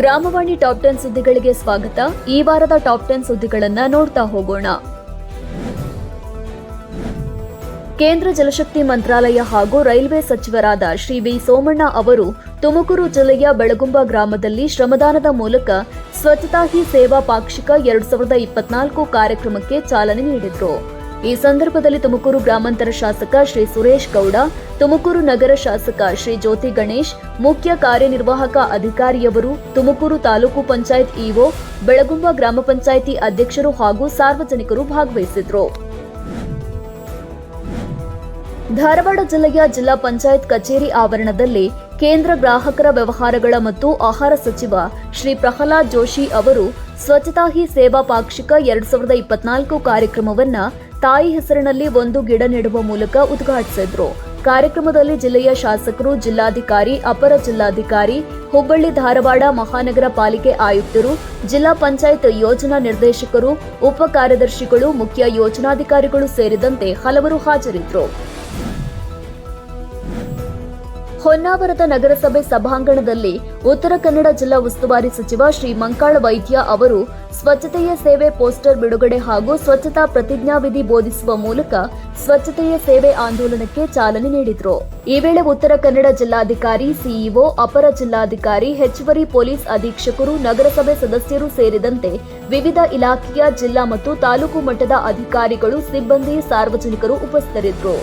ಗ್ರಾಮವಾಣಿ top ten ಸುದ್ದಿಗಳಿಗೆ ಸ್ವಾಗತ. ಈ ವಾರದ ಟಾಪ್ ಟೆನ್ ಸುದ್ದಿಗಳನ್ನ ನೋಡ್ತಾ ಹೋಗೋಣ. ಕೇಂದ್ರ ಜಲಶಕ್ತಿ ಮಂತ್ರಾಲಯ ಹಾಗೂ ರೈಲ್ವೆ ಸಚಿವರಾದ ಶ್ರೀ ವಿ ಸೋಮಣ್ಣ ಅವರು ತುಮಕೂರು ಜಿಲ್ಲೆಯ ಬೆಳಗುಂಬ ಗ್ರಾಮದಲ್ಲಿ ಶ್ರಮದಾನದ ಮೂಲಕ ಸ್ವಚ್ಛತಾ ಹಿ ಸೇವಾ ಪಾಕ್ಷಿಕ ಎರಡು ಸಾವಿರದ ಇಪ್ಪತ್ನಾಲ್ಕು ಕಾರ್ಯಕ್ರಮಕ್ಕೆ ಚಾಲನೆ ನೀಡಿದರು. ಈ ಸಂದರ್ಭದಲ್ಲಿ ತುಮಕೂರು ಗ್ರಾಮಾಂತರ ಶಾಸಕ ಶ್ರೀ ಸುರೇಶ್ ಗೌಡ, ತುಮಕೂರು ನಗರ ಶಾಸಕ ಶ್ರೀ ಜ್ಯೋತಿ ಗಣೇಶ್, ಮುಖ್ಯ ಕಾರ್ಯನಿರ್ವಾಹಕ ಅಧಿಕಾರಿಯವರು, ತುಮಕೂರು ತಾಲೂಕು ಪಂಚಾಯತ್ ಇಒ, ಬೆಳಗುಂಬ ಗ್ರಾಮ ಪಂಚಾಯಿತಿ ಅಧ್ಯಕ್ಷರು ಹಾಗೂ ಸಾರ್ವಜನಿಕರು ಭಾಗವಹಿಸಿದ್ರು. ಧಾರವಾಡ ಜಿಲ್ಲೆಯ ಜಿಲ್ಲಾ ಪಂಚಾಯತ್ ಕಚೇರಿ ಆವರಣದಲ್ಲಿ ಕೇಂದ್ರ ಗ್ರಾಹಕರ ವ್ಯವಹಾರಗಳ ಮತ್ತು ಆಹಾರ ಸಚಿವ ಶ್ರೀ ಪ್ರಹ್ಲಾದ್ ಜೋಶಿ ಅವರು ಸ್ವಚ್ಛತಾ ಹಿ ಸೇವಾ ಪಾಕ್ಷಿಕ ಎರಡ್ ಸಾವಿರದ ಇಪ್ಪತ್ನಾಲ್ಕು ಕಾರ್ಯಕ್ರಮವನ್ನ ತಾಯಿ ಹೆಸರಿನಲ್ಲಿ ಒಂದು ಗಿಡ ನೆಡುವ ಮೂಲಕ ಉದ್ಘಾಟಿಸಿದ್ರು. ಕಾರ್ಯಕ್ರಮದಲ್ಲಿ ಜಿಲ್ಲೆಯ ಶಾಸಕರು, ಜಿಲ್ಲಾಧಿಕಾರಿ, ಅಪರ ಜಿಲ್ಲಾಧಿಕಾರಿ, ಹುಬ್ಬಳ್ಳಿ ಧಾರವಾಡ ಮಹಾನಗರ ಪಾಲಿಕೆ ಆಯುಕ್ತರು, ಜಿಲ್ಲಾ ಪಂಚಾಯತ್ ಯೋಜನಾ ನಿರ್ದೇಶಕರು, ಉಪ ಕಾರ್ಯದರ್ಶಿಗಳು, ಮುಖ್ಯ ಯೋಜನಾಧಿಕಾರಿಗಳು ಸೇರಿದಂತೆ ಹಲವರು ಹಾಜರಿದ್ದರು ಹೊನ್ನಾವರದ ನಗರಸಭೆ ಸಭಾಂಗಣದಲ್ಲಿ ಉತ್ತರ ಕನ್ನಡ ಜಿಲ್ಲಾ ಉಸ್ತುವಾರಿ ಸಚಿವ ಶ್ರೀ ಮಂಕಾಳ ವೈದ್ಯ ಅವರು ಸ್ವಚ್ಛತೆಯ ಸೇವೆ ಪೋಸ್ಟರ್ ಬಿಡುಗಡೆ ಹಾಗೂ ಸ್ವಚ್ಛತಾ ಪ್ರತಿಜ್ಞಾವಿಧಿ ಬೋಧಿಸುವ ಮೂಲಕ ಸ್ವಚ್ಛತೆಯ ಸೇವೆ ಆಂದೋಲನಕ್ಕೆ ಚಾಲನೆ ನೀಡಿದರು. ಈ ವೇಳೆ ಉತ್ತರ ಕನ್ನಡ ಜಿಲ್ಲಾಧಿಕಾರಿ, ಸಿಇಒ, ಅಪರ ಜಿಲ್ಲಾಧಿಕಾರಿ, ಹೆಚ್ಚುವರಿ ಪೊಲೀಸ್ ಅಧೀಕ್ಷಕರು, ನಗರಸಭೆ ಸದಸ್ಯರು ಸೇರಿದಂತೆ ವಿವಿಧ ಇಲಾಖೆಯ ಜಿಲ್ಲಾ ಮತ್ತು ತಾಲೂಕು ಮಟ್ಟದ ಅಧಿಕಾರಿಗಳು, ಸಿಬ್ಬಂದಿ, ಸಾರ್ವಜನಿಕರು ಉಪಸ್ಥಿತರಿದ್ದರು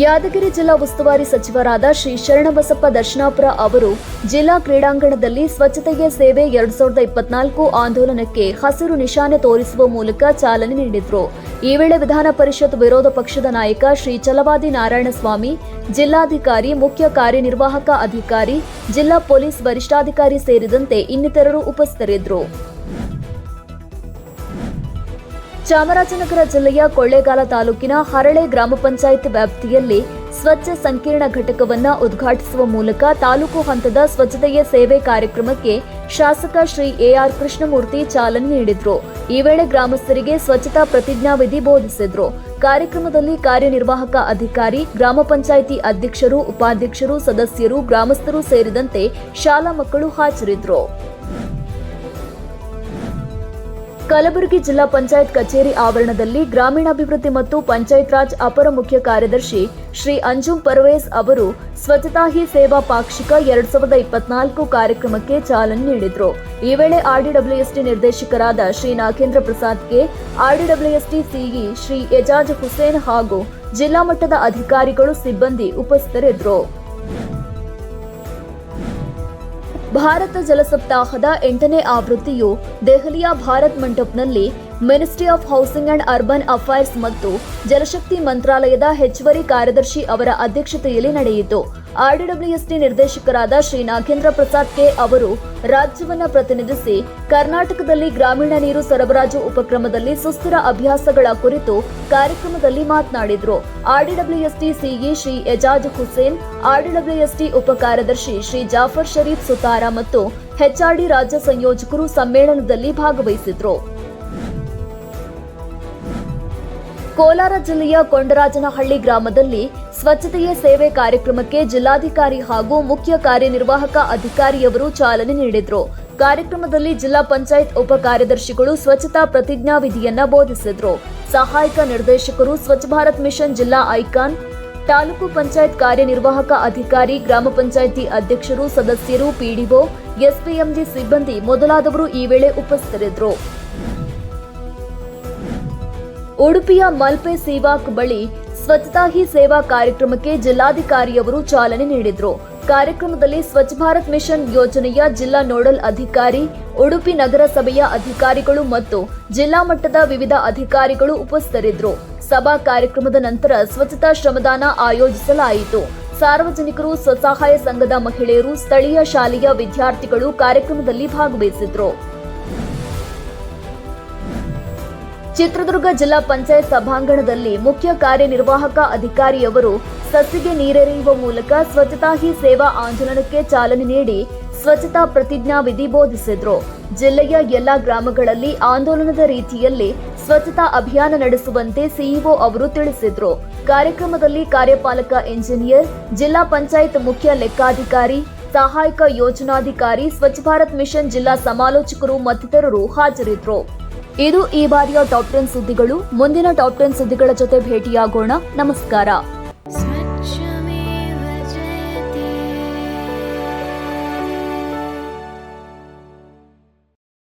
ಯಾದಗಿರಿ ಜಿಲ್ಲಾ ಉಸ್ತುವಾರಿ ಸಚಿವರಾದ ಶ್ರೀ ಶರಣಬಸಪ್ಪ ದರ್ಶನಾಪುರ ಅವರು ಜಿಲ್ಲಾ ಕ್ರೀಡಾಂಗಣದಲ್ಲಿ ಸ್ವಚ್ಛತೆಗೆ ಸೇವೆ ಎರಡ್ ಸಾವಿರದ ಇಪ್ಪತ್ನಾಲ್ಕು ಆಂದೋಲನಕ್ಕೆ ಹಸಿರು ನಿಶಾನೆ ತೋರಿಸುವ ಮೂಲಕ ಚಾಲನೆ ನೀಡಿದರು. ಈ ವೇಳೆ ವಿಧಾನ ಪರಿಷತ್ ವಿರೋಧ ಪಕ್ಷದ ನಾಯಕ ಶ್ರೀ ಚಲವಾದಿ ನಾರಾಯಣಸ್ವಾಮಿ, ಜಿಲ್ಲಾಧಿಕಾರಿ, ಮುಖ್ಯ ಕಾರ್ಯನಿರ್ವಾಹಕ ಅಧಿಕಾರಿ, ಜಿಲ್ಲಾ ಪೊಲೀಸ್ ವರಿಷ್ಠಾಧಿಕಾರಿ ಸೇರಿದಂತೆ ಇನ್ನಿತರರು ಉಪಸ್ಥಿತರಿದ್ದರು. ಚಾಮರಾಜನಗರ ಜಿಲ್ಲೆಯ ಕೊಳ್ಳೇಗಾಲ ತಾಲೂಕಿನ ಹರಳೆ ಗ್ರಾಮ ಪಂಚಾಯತ್ ವ್ಯಾಪ್ತಿಯಲ್ಲಿ ಸ್ವಚ್ಛ ಸಂಕೀರ್ಣ ಘಟಕವನ್ನು ಉದ್ಘಾಟಿಸುವ ಮೂಲಕ ತಾಲೂಕು ಹಂತದ ಸ್ವಚ್ಛತೆಯ ಸೇವೆ ಕಾರ್ಯಕ್ರಮಕ್ಕೆ ಶಾಸಕ ಶ್ರೀ ಎಆರ್ ಕೃಷ್ಣಮೂರ್ತಿ ಚಾಲನೆ ನೀಡಿದ್ರು. ಈ ವೇಳೆ ಗ್ರಾಮಸ್ಥರಿಗೆ ಸ್ವಚ್ಛತಾ ಪ್ರತಿಜ್ಞಾವಿಧಿ ಬೋಧಿಸಿದ್ರು. ಕಾರ್ಯಕ್ರಮದಲ್ಲಿ ಕಾರ್ಯನಿರ್ವಾಹಕ ಅಧಿಕಾರಿ, ಗ್ರಾಮ ಪಂಚಾಯಿತಿ ಅಧ್ಯಕ್ಷರು, ಉಪಾಧ್ಯಕ್ಷರು, ಸದಸ್ಯರು, ಗ್ರಾಮಸ್ಥರು ಸೇರಿದಂತೆ ಶಾಲಾ ಮಕ್ಕಳು ಹಾಜರಿದ್ದರು ಕಲಬುರಗಿ ಜಿಲ್ಲಾ ಪಂಚಾಯತ್ ಕಚೇರಿ ಆವರಣದಲ್ಲಿ ಗ್ರಾಮೀಣಾಭಿವೃದ್ಧಿ ಮತ್ತು ಪಂಚಾಯತ್ ರಾಜ್ ಅಪರ ಮುಖ್ಯ ಕಾರ್ಯದರ್ಶಿ ಶ್ರೀ ಅಂಜುಂ ಪರ್ವೇಸ್ ಅವರು ಸ್ವಚ್ಛತಾ ಹಿ ಸೇವಾ ಪಾಕ್ಷಿಕ ಎರಡ್ ಸಾವಿರದ ಇಪ್ಪತ್ನಾಲ್ಕು ಕಾರ್ಯಕ್ರಮಕ್ಕೆ ಚಾಲನೆ ನೀಡಿದರು. ಈ ವೇಳೆ ಆರ್ಡಿಡಬ್ಲ್ಯೂಎಸ್ಟಿ ನಿರ್ದೇಶಕರಾದ ಶ್ರೀ ನಾಗೇಂದ್ರ ಪ್ರಸಾದ್ಗೆ ಆರ್ಡಿಡಬ್ಲ್ಯೂಎಸ್ಟಿ ಸಿಇ ಶ್ರೀ ಎಜಾಜ್ ಹುಸೇನ್ ಹಾಗೂ ಜಿಲ್ಲಾ ಮಟ್ಟದ ಅಧಿಕಾರಿಗಳು ಸಿಬ್ಬಂದಿ ಉಪಸ್ಥಿತರಿದ್ದರು. ಭಾರತ ಜಲಸಪ್ತಾಹದ ಎಂಟನೇ ಆವೃತ್ತಿಯು ದೆಹಲಿಯ Bharat ಮಂಟಪ್ನಲ್ಲಿ ministry of housing and urban affairs ಮತ್ತು ಜಲಶಕ್ತಿ ಮಂತ್ರಾಲಯದ ಹೆಚ್ಚುವರಿ ಕಾರ್ಯದರ್ಶಿ ಅವರ ಅಧ್ಯಕ್ಷತೆಯಲ್ಲಿ ನಡೆಯಿತು. ಆರ್ಡಿಡಬ್ಲ್ಯೂಎಸ್ಟಿ ನಿರ್ದೇಶಕರಾದ ಶ್ರೀ ನಾಗೇಂದ್ರ ಪ್ರಸಾದ್ ಕೆ ಅವರು ರಾಜ್ಯವನ್ನು ಪ್ರತಿನಿಧಿಸಿ ಕರ್ನಾಟಕದಲ್ಲಿ ಗ್ರಾಮೀಣ ನೀರು ಸರಬರಾಜು ಉಪಕ್ರಮದಲ್ಲಿ ಸುಸ್ಥಿರ ಅಭ್ಯಾಸಗಳ ಕುರಿತು ಕಾರ್ಯಕ್ರಮದಲ್ಲಿ ಮಾತನಾಡಿದರು. RDWST CE Shri Ejaz Hussain RDWST ಉಪ ಕಾರ್ಯದರ್ಶಿ ಶ್ರೀ ಜಾಫರ್ ಶರೀಫ್ ಸುತಾರ ಮತ್ತು ಹೆಚ್ಆರ್ಡಿ ರಾಜ್ಯ ಸಂಯೋಜಕರು ಸಮ್ಮೇಳನದಲ್ಲಿ ಭಾಗವಹಿಸಿದ್ರು. ಕೋಲಾರ ಜಿಲ್ಲೆಯ ಕೊಂಡರಾಜನಹಳ್ಳಿ ಗ್ರಾಮದಲ್ಲಿ ಸ್ವಚ್ಛತೆಯ ಸೇವೆ ಕಾರ್ಯಕ್ರಮಕ್ಕೆ ಜಿಲ್ಲಾಧಿಕಾರಿ ಹಾಗೂ ಮುಖ್ಯ ಕಾರ್ಯನಿರ್ವಾಹಕ ಅಧಿಕಾರಿಯವರು ಚಾಲನೆ ನೀಡಿದರು. ಕಾರ್ಯಕ್ರಮದಲ್ಲಿ ಜಿಲ್ಲಾ ಪಂಚಾಯತ್ ಉಪ ಕಾರ್ಯದರ್ಶಿಗಳು ಸ್ವಚ್ಛತಾ ಪ್ರತಿಜ್ಞಾವಿಧಿಯನ್ನ ಬೋಧಿಸಿದ್ರು. ಸಹಾಯಕ ನಿರ್ದೇಶಕರು ಸ್ವಚ್ಛ ಭಾರತ್ ಮಿಷನ್ ಜಿಲ್ಲಾ ಐಕಾನ್, ತಾಲೂಕು ಪಂಚಾಯತ್ ಕಾರ್ಯನಿರ್ವಾಹಕ ಅಧಿಕಾರಿ, ಗ್ರಾಮ ಪಂಚಾಯಿತಿ ಅಧ್ಯಕ್ಷರು, ಸದಸ್ಯರು ಪಿಡಿಒ ಎಸ್ಪಿಎಂಜಿ ಸಿಬ್ಬಂದಿ ಮೊದಲಾದವರು ಈ ವೇಳೆ ಉಪಸ್ಥಿತರಿದ್ದರು ಉಡುಪಿಯ ಮಲ್ಪೆ ಸೇವಾಕ್ ಬಳಿ ಸ್ವಚ್ಛತಾ ಹಿ ಸೇವಾ ಕಾರ್ಯಕ್ರಮಕ್ಕೆ ಜಿಲ್ಲಾಧಿಕಾರಿಯವರು ಚಾಲನೆ ನೀಡಿದರು. ಕಾರ್ಯಕ್ರಮದಲ್ಲಿ ಸ್ವಚ್ಛ ಭಾರತ್ ಮಿಷನ್ ಯೋಜನೆಯ ಜಿಲ್ಲಾ ನೋಡಲ್ ಅಧಿಕಾರಿ, ಉಡುಪಿ ನಗರಸಭೆಯ ಅಧಿಕಾರಿಗಳು ಮತ್ತು ಜಿಲ್ಲಾ ಮಟ್ಟದ ವಿವಿಧ ಅಧಿಕಾರಿಗಳು ಉಪಸ್ಥಿತರಿದ್ದರು ಸಭಾ ಕಾರ್ಯಕ್ರಮದ ನಂತರ ಸ್ವಚ್ಛತಾ ಶ್ರಮದಾನ ಆಯೋಜಿಸಲಾಯಿತು. ಸಾರ್ವಜನಿಕರು ಸ್ವಸಹಾಯ ಸಂಘದ ಮಹಿಳೆಯರು, ಸ್ಥಳೀಯ ಶಾಲೆಯ ವಿದ್ಯಾರ್ಥಿಗಳು ಕಾರ್ಯಕ್ರಮದಲ್ಲಿ ಭಾಗವಹಿಸಿದ್ರು. ಚಿತ್ರದುರ್ಗ ಜಿಲ್ಲಾ ಪಂಚಾಯತ್ ಸಭಾಂಗಣದಲ್ಲಿ ಮುಖ್ಯ ಕಾರ್ಯನಿರ್ವಾಹಕ ಅಧಿಕಾರಿಯವರು ಸಸಿಗೆ ನೀರೆರೆಯುವ ಮೂಲಕ ಸ್ವಚ್ಛತಾ ಹಿ ಸೇವಾ ಆಂದೋಲನಕ್ಕೆ ಚಾಲನೆ ನೀಡಿ ಸ್ವಚ್ಛತಾ ಪ್ರತಿಜ್ಞಾ ವಿಧಿ ಬೋಧಿಸಿದ್ರು. ಜಿಲ್ಲೆಯ ಎಲ್ಲಾ ಗ್ರಾಮಗಳಲ್ಲಿ ಆಂದೋಲನದ ರೀತಿಯಲ್ಲಿ ಸ್ವಚ್ಛತಾ ಅಭಿಯಾನ ನಡೆಸುವಂತೆ ಸಿಇಒ ಅವರು ತಿಳಿಸಿದ್ರು. ಕಾರ್ಯಕ್ರಮದಲ್ಲಿ ಕಾರ್ಯಪಾಲಕ ಇಂಜಿನಿಯರ್ ಜಿಲ್ಲಾ ಪಂಚಾಯತ್ ಮುಖ್ಯ ಲೆಕ್ಕಾಧಿಕಾರಿ, ಸಹಾಯಕ ಯೋಜನಾಧಿಕಾರಿ, ಸ್ವಚ್ಛ ಭಾರತ್ ಮಿಷನ್ ಜಿಲ್ಲಾ ಸಮಾಲೋಚಕರು ಮತ್ತಿತರರು ಹಾಜರಿದ್ದರು ಇದು ಈ ಬಾರಿಯ ಟಾಪ್ ಟೆನ್ ಸುದ್ದಿಗಳು. ಮುಂದಿನ ಟಾಪ್ ಟೆನ್ ಸುದ್ದಿಗಳ ಜೊತೆ ಭೇಟಿಯಾಗೋಣ. ನಮಸ್ಕಾರ.